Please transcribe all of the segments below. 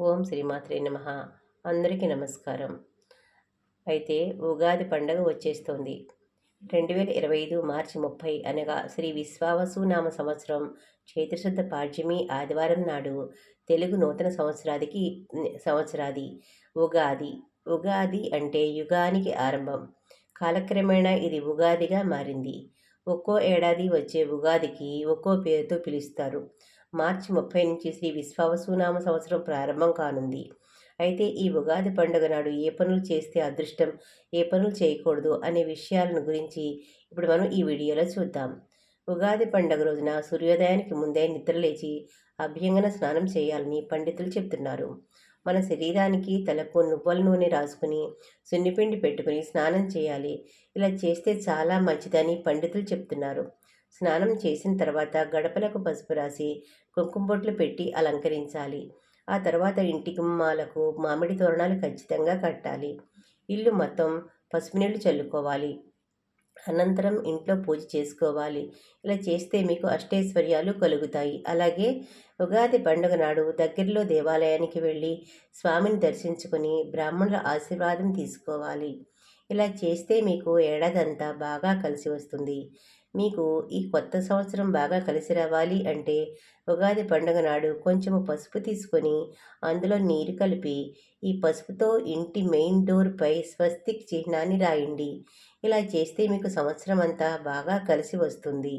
ఓం శ్రీమాత్రే నమ. అందరికీ నమస్కారం. అయితే ఉగాది పండగ వచ్చేస్తోంది. రెండు వేల ఇరవై ఐదు మార్చి ముప్పై అనగా శ్రీ విశ్వావసునామ సంవత్సరం చైత్రశుద్ధ పాడ్యమి ఆదివారం నాడు తెలుగు నూతన సంవత్సరాదికి సంవత్సరాది ఉగాది. ఉగాది అంటే యుగానికి ఆరంభం. కాలక్రమేణా ఇది ఉగాదిగా మారింది. ఒక్కో ఏడాది వచ్చే ఉగాదికి ఒక్కో పేరుతో పిలుస్తారు. మార్చి ముప్పై నుంచి శ్రీ విశ్వావసునామ సంవత్సరం ప్రారంభం కానుంది. అయితే ఈ ఉగాది పండుగ నాడు ఏ పనులు చేస్తే అదృష్టం ఏ పనులు చేయకూడదు అనే విషయాలను గురించి ఇప్పుడు మనం ఈ వీడియోలో చూద్దాం. ఉగాది పండుగ రోజున సూర్యోదయానికి ముందే నిద్రలేచి అభ్యంగన స్నానం చేయాలని పండితులు చెప్తున్నారు. మన శరీరానికి తలకు నువ్వుల నూనె రాసుకుని సున్నిపిండి పెట్టుకుని స్నానం చేయాలి. ఇలా చేస్తే చాలా మంచిదని పండితులు చెప్తున్నారు. స్నానం చేసిన తర్వాత గడపలకు పసుపు రాసి కుంకుమబొట్లు పెట్టి అలంకరించాలి. ఆ తర్వాత ఇంటి గుమ్మాలకు మామిడి తోరణాలు ఖచ్చితంగా కట్టాలి. ఇల్లు మొత్తం పసుపు నీళ్ళు చల్లుకోవాలి. అనంతరం ఇంట్లో పూజ చేసుకోవాలి. ఇలా చేస్తే మీకు అష్టైశ్వర్యాలు కలుగుతాయి. అలాగే ఉగాది పండుగ నాడు దగ్గరలో దేవాలయానికి వెళ్ళి స్వామిని దర్శించుకొని బ్రాహ్మణుల ఆశీర్వాదం తీసుకోవాలి. ఇలా చేస్తే మీకు ఏడాదంతా బాగా కలిసి వస్తుంది. మీకు ఈ కొత్త సంవత్సరం బాగా కలిసి రావాలి అంటే ఉగాది పండుగ నాడు కొంచెము పసుపు తీసుకొని అందులో నీరు కలిపి ఈ పసుపుతో ఇంటి మెయిన్ డోర్పై స్వస్తిక్ చిహ్నాన్ని రాయండి. ఇలా చేస్తే మీకు సంవత్సరం అంతా బాగా కలిసి వస్తుంది.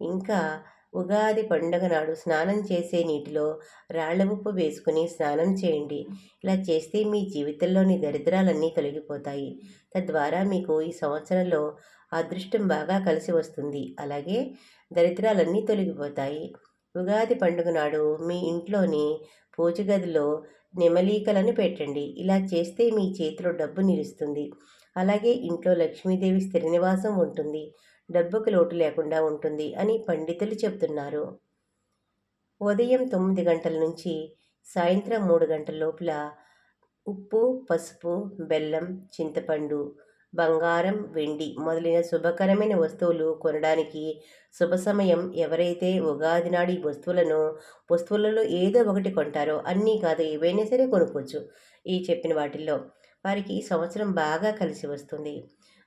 ఇంకా ఉగాది పండుగ నాడు స్నానం చేసే నీటిలో రాళ్ళ ఉప్పు వేసుకుని స్నానం చేయండి. ఇలా చేస్తే మీ జీవితంలోని దరిద్రాలన్నీ తొలగిపోతాయి. తద్వారా మీకు ఈ సంవత్సరంలో అదృష్టం బాగా కలిసి వస్తుంది. అలాగే దరిద్రాలన్నీ తొలగిపోతాయి. ఉగాది పండుగ నాడు మీ ఇంట్లోని పూజ గదిలో నెమలీకలను పెట్టండి. ఇలా చేస్తే మీ చేతిలో డబ్బు నిలుస్తుంది. అలాగే ఇంట్లో లక్ష్మీదేవి స్థిర నివాసం ఉంటుంది. డబ్బుకు లోటు లేకుండా ఉంటుంది అని పండితులు చెప్తున్నారు ఉదయం తొమ్మిది గంటల నుంచి సాయంత్రం మూడు గంటల లోపల ఉప్పు పసుపు బెల్లం చింతపండు బంగారం వెండి మొదలైన శుభకరమైన వస్తువులు కొనడానికి శుభ సమయం ఎవరైతే ఉగాది నాడు ఈ వస్తువులను వస్తువులలో ఏదో ఒకటి కొంటారో అన్నీ కాదు ఏవైనా సరే కొనుక్కోవచ్చు ఈ చెప్పిన వాటిల్లో. వారికి ఈ సంవత్సరం బాగా కలిసి వస్తుంది.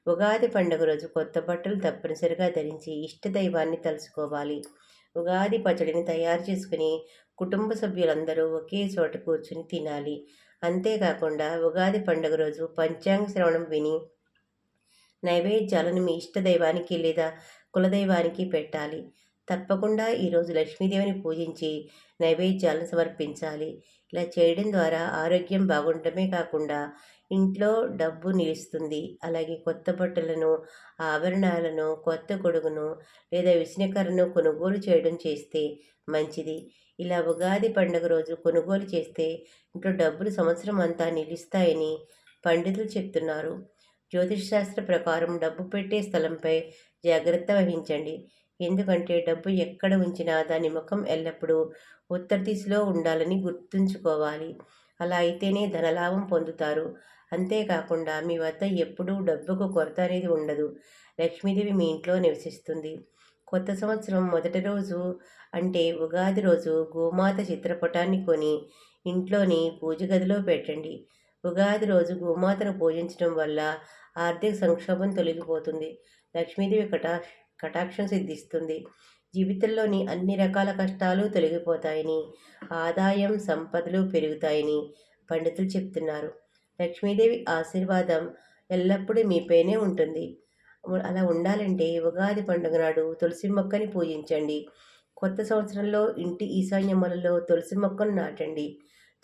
ఉగాది పండుగ రోజు కొత్త బట్టలు తప్పనిసరిగా ధరించి ఇష్టదైవాన్ని తలుసుకోవాలి ఉగాది పచ్చడిని తయారు చేసుకుని కుటుంబ సభ్యులందరూ ఒకే చోట కూర్చుని తినాలి. అంతేకాకుండా ఉగాది పండుగ రోజు పంచాంగ శ్రవణం విని నైవేద్యాలను మీ ఇష్టదైవానికి లేదా కులదైవానికి పెట్టాలి. తప్పకుండా ఈరోజు లక్ష్మీదేవిని పూజించి నైవేద్యాలను సమర్పించాలి. ఇలా చేయడం ద్వారా ఆరోగ్యం బాగుండటమే కాకుండా ఇంట్లో డబ్బు నిలుస్తుంది. అలాగే కొత్త బట్టలను ఆభరణాలను కొత్త గొడుగును లేదా విసనకరను కొనుగోలు చేయడం చేస్తే మంచిది. ఇలా ఉగాది పండుగ రోజు కొనుగోలు చేస్తే ఇంట్లో డబ్బులు సంవత్సరం అంతా నిలుస్తాయని పండితులు చెప్తున్నారు. జ్యోతిష్ శాస్త్ర ప్రకారం డబ్బు పెట్టే స్థలంపై జాగ్రత్త వహించండి. ఎందుకంటే డబ్బు ఎక్కడ ఉంచినా దాని ముఖం ఎల్లప్పుడూ ఉత్తర దిశలో ఉండాలని గుర్తుంచుకోవాలి. అలా అయితేనే ధనలాభం పొందుతారు. అంతేకాకుండా మీ వద్ద ఎప్పుడూ డబ్బుకు కొరత అనేది ఉండదు. లక్ష్మీదేవి మీ ఇంట్లో నివసిస్తుంది. కొత్త సంవత్సరం మొదటి రోజు అంటే ఉగాది రోజు గోమాత చిత్రపటాన్ని కొని ఇంట్లోని పూజ గదిలో పెట్టండి. ఉగాది రోజు గోమాతను పూజించడం వల్ల ఆర్థిక సంక్షోభం తొలగిపోతుంది. లక్ష్మీదేవి కటా కటాక్షం సిద్ధిస్తుంది. జీవితంలోని అన్ని రకాల కష్టాలు తొలగిపోతాయని ఆదాయం సంపదలు పెరుగుతాయని పండితులు చెప్తున్నారు. లక్ష్మీదేవి ఆశీర్వాదం ఎల్లప్పుడూ మీపైనే ఉంటుంది. అలా ఉండాలంటే ఉగాది పండుగ నాడు తులసి మొక్కని పూజించండి. కొత్త సంవత్సరంలో ఇంటి ఈశాన్యములలో తులసి మొక్కను నాటండి.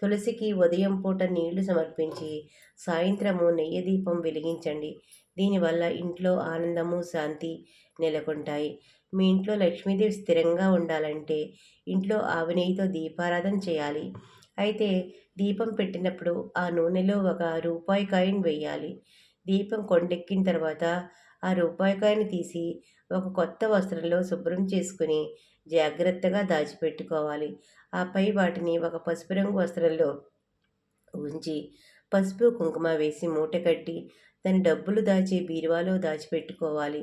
తులసికి ఉదయం పూట నీళ్ళు సమర్పించి సాయంత్రము నెయ్యి దీపం వెలిగించండి. దీనివల్ల ఇంట్లో ఆనందము శాంతి నెలకొంటాయి. మీ ఇంట్లో లక్ష్మీదేవి స్థిరంగా ఉండాలంటే ఇంట్లో ఆవు నెయ్యితో దీపారాధన చేయాలి. అయితే దీపం పెట్టినప్పుడు ఆ నూనెలో ఒక రూపాయి కాయిన్ వేయాలి దీపం కొండెక్కిన తర్వాత ఆ రూపాయి కాయిన్ తీసి ఒక కొత్త వస్త్రంలో శుభ్రం చేసుకుని జాగ్రత్తగా దాచిపెట్టుకోవాలి. ఆపై వాటిని ఒక పసుపు రంగు వస్త్రంలో ఉంచి పసుపు కుంకుమ వేసి మూట కట్టి దాని డబ్బులు దాచి బీరువాలో దాచిపెట్టుకోవాలి.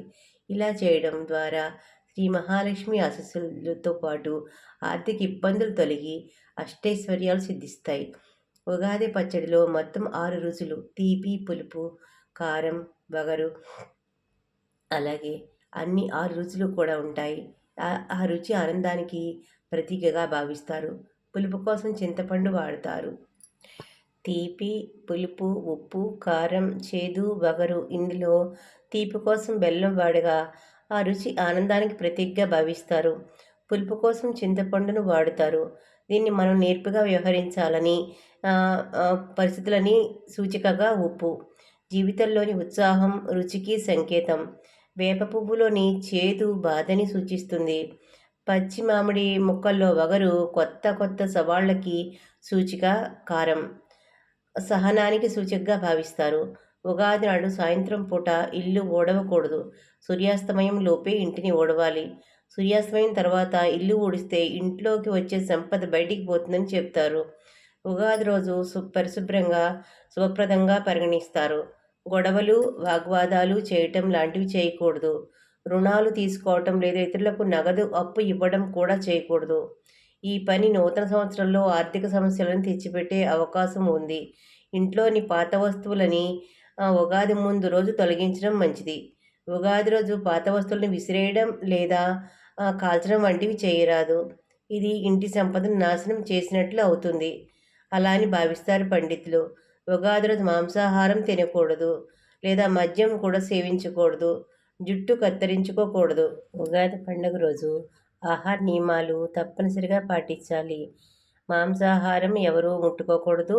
ఇలా చేయడం ద్వారా శ్రీ మహాలక్ష్మి ఆశస్సులతో పాటు ఆర్థిక ఇబ్బందులు తొలగి అష్టైశ్వర్యాలు సిద్ధిస్తాయి. ఉగాది పచ్చడిలో మొత్తం ఆరు రుచులు తీపి పులుపు కారం బగరు అలాగే అన్ని ఆరు రుచులు కూడా ఉంటాయి. ఆ రుచి ఆనందానికి ప్రతీకగా భావిస్తారు. పులుపు కోసం చింతపండు వాడతారు. తీపి పులుపు ఉప్పు కారం చేదు బగరు ఇందులో తీపి కోసం బెల్లం వాడగా ఆ రుచి ఆనందానికి ప్రతీకగా భావిస్తారు. పులుపు కోసం చింతపండును వాడుతారు. దీన్ని మనం నేర్పుగా వ్యవహరించాలని పరిస్థితులని సూచికగా ఉప్పు జీవితంలోని ఉత్సాహం రుచికి సంకేతం. వేప పువ్వులోని చేదు బాధని సూచిస్తుంది. పచ్చి మామిడి ముక్కల్లో వగరు కొత్త కొత్త సవాళ్ళకి సూచిక కారం. సహనానికి సూచికగా భావిస్తారు. ఉగాది నాడు సాయంత్రం పూట ఇల్లు ఓడవకూడదు. సూర్యాస్తమయం లోపే ఇంటిని ఓడవాలి. సూర్యాస్తమయం తర్వాత ఇల్లు ఊడిస్తే ఇంట్లోకి వచ్చే సంపద బయటికి పోతుందని చెప్తారు. ఉగాది రోజు సు పరిశుభ్రంగా శుభప్రదంగా పరిగణిస్తారు. గొడవలు వాగ్వాదాలు చేయటం లాంటివి చేయకూడదు. రుణాలు తీసుకోవటం లేదా ఇతరులకు నగదు అప్పు ఇవ్వడం కూడా చేయకూడదు. ఈ పని నూతన సంవత్సరంలో ఆర్థిక సమస్యలను తెచ్చిపెట్టే అవకాశం ఉంది. ఇంట్లోని పాత వస్తువులని ఉగాది ముందు రోజు తొలగించడం మంచిది. ఉగాది రోజు పాత వస్తువులను విసిరేయడం లేదా కాల్చడం వంటివి చేయరాదు. ఇది ఇంటి సంపదను నాశనం చేసినట్లు అవుతుంది. అలా అని భావిస్తారు పండితులు. ఉగాది రోజు మాంసాహారం తినకూడదు. లేదా మద్యం కూడా సేవించకూడదు. జుట్టు కత్తిరించుకోకూడదు. ఉగాది పండుగ రోజు ఆహార నియమాలు తప్పనిసరిగా పాటించాలి. మాంసాహారం ఎవరూ ముట్టుకోకూడదు.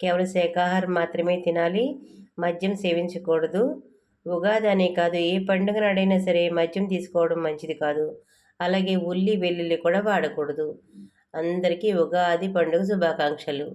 కేవలం శాకాహారం మాత్రమే తినాలి. మద్యం సేవించకూడదు. ఉగాది అనే కాదు ఏ పండుగ నాడైనా సరే మద్యం తీసుకోవడం మంచిది కాదు. అలాగే ఉల్లి వెల్లుల్లి కూడా వాడకూడదు. అందరికీ ఉగాది పండుగ శుభాకాంక్షలు.